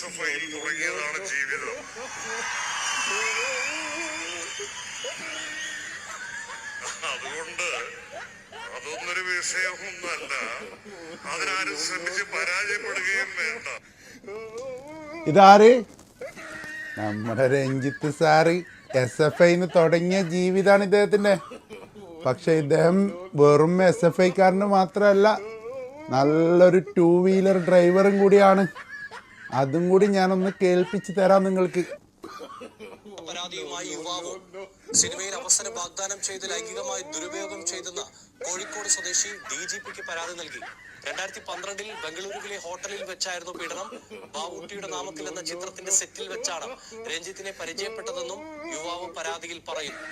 S തുടങ്ങിയതാണ് ജീവിതം. അതുകൊണ്ട് അതൊന്നൊരു വിഷയമൊന്നല്ല അതിനാരും ശ്രമിച്ച് പരാജയപ്പെടുകയും വേണ്ട. ഇതാര്? നമ്മുടെ രഞ്ജിത്ത് സാറ് എസ് എഫ് ഐന്ന് തുടങ്ങിയ ജീവിതമാണ് ഇദ്ദേഹത്തിന്റെ പക്ഷെ ഇദ്ദേഹം വെറും എസ് എഫ് ഐക്കാരന് മാത്രമല്ല നല്ലൊരു ടൂ വീലർ ഡ്രൈവറും കൂടിയാണ്. അതും കൂടി ഞാനൊന്ന് കേൾപ്പിച്ചു തരാം നിങ്ങൾക്ക്. പരാതിയുമായി യുവാവ് സിനിമയിൽ അവസരം വാഗ്ദാനം ചെയ്ത് ലൈംഗികമായി ദുരുപയോഗം ചെയ്തെന്ന് കോഴിക്കോട് സ്വദേശി ഡി ജി പിക്ക് പരാതി നൽകി. രണ്ടായിരത്തി പന്ത്രണ്ടിൽ ബംഗളൂരുവിലെ ഹോട്ടലിൽ വെച്ചായിരുന്നു പീഡനം. ബാബുട്ടിയുടെ നാമത്തിൽ എന്ന ചിത്രത്തിന്റെ സെറ്റിൽ വെച്ചാണ് രഞ്ജിത്തിനെ പരിചയപ്പെട്ടതെന്നും യുവാവ് പരാതിയിൽ പറയുന്നു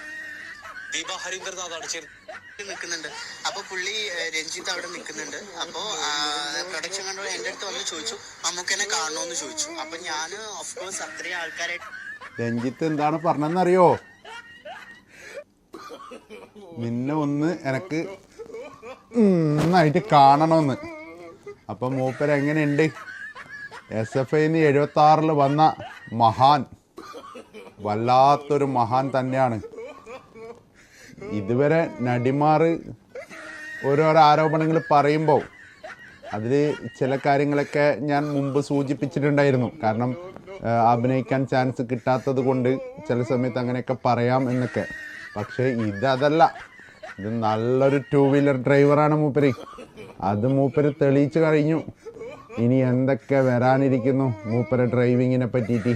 ദീപ ഹരീന്ദ്രനാഥാണ് ചേർന്നത് നിൽക്കുന്നുണ്ട്. അപ്പൊ പുള്ളി രഞ്ജിത്ത് അവിടെ നിൽക്കുന്നുണ്ട്. അപ്പോ പ്രൊഡക്ഷൻ കൺട്രോൾ എന്റെ അടുത്ത് വന്ന് ചോദിച്ചു. മമ്മൂക്കനെ കാണണോന്ന് ചോദിച്ചു. അപ്പൊ ഞാൻ ഓഫ്കോഴ്സ് അത്രയും ആൾക്കാരെ രഞ്ജിത്ത് എന്താണ് പറഞ്ഞെന്നറിയോ നിന്നെ ഒന്ന് എനക്ക് നന്നായിട്ട് കാണണമെന്ന് അപ്പം മൂപ്പര് എങ്ങനെയുണ്ട്? എസ് എഫ് ഐന്ന് എഴുപത്തി ആറിൽ വന്ന മഹാൻ വല്ലാത്തൊരു മഹാൻ തന്നെയാണ്. ഇതുവരെ നടിമാർ ഓരോരോ ആരോപണങ്ങൾ പറയുമ്പോൾ അതിൽ ചില കാര്യങ്ങളൊക്കെ ഞാൻ മുമ്പ് സൂചിപ്പിച്ചിട്ടുണ്ടായിരുന്നു. കാരണം അഭിനയിക്കാൻ ചാൻസ് കിട്ടാത്തത് കൊണ്ട് ചില സമയത്ത് അങ്ങനെയൊക്കെ പറയാം എന്നൊക്കെ. പക്ഷേ ഇതല്ല ഇത് നല്ലൊരു ടൂ വീലർ ഡ്രൈവറാണ് മൂപ്പര്. അത് മൂപ്പര് തെളിയിച്ചു കഴിഞ്ഞു. ഇനി എന്തൊക്കെ വരാനിരിക്കുന്നു മൂപ്പര് ഡ്രൈവിങ്ങിനെ പറ്റിയിട്ട്.